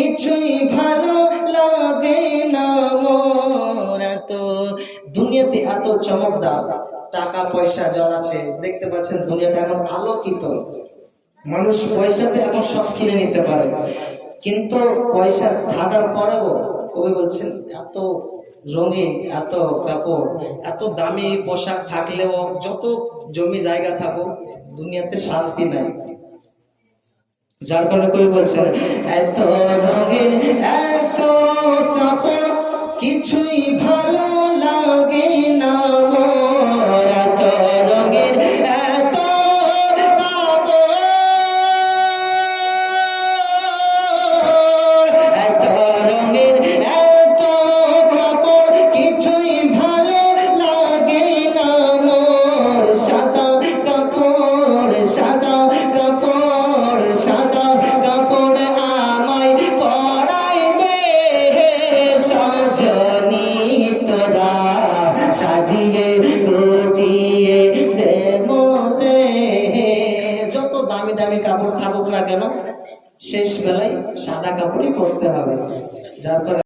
কিছুই ভালো লাগে না মোর এত। দুনিয়াতে এত চমকদার, টাকা, পয়সা যার আছে, দেখতে পাচ্ছেন দুনিয়াটা এখন আলোকিত। মানুষ পয়সাতে এখন সব কিনে নিতে পারে। কিন্তু পয়সা থাকার পরেও কবি বলছেন, এত রঙিন, এত কাপড়, এত দামি পোশাক থাকলেও যত জমি জায়গা থাকুক, দুনিয়াতে শান্তি নাই। যার কারণে কবি বলছেন। এত রঙের এত কাপড় কিছুই ভালো দামি দামি কাপড় থাকুক না কেন শেষ বেলায় সাদা কাপড়ই পরতে হবে। যার কারণে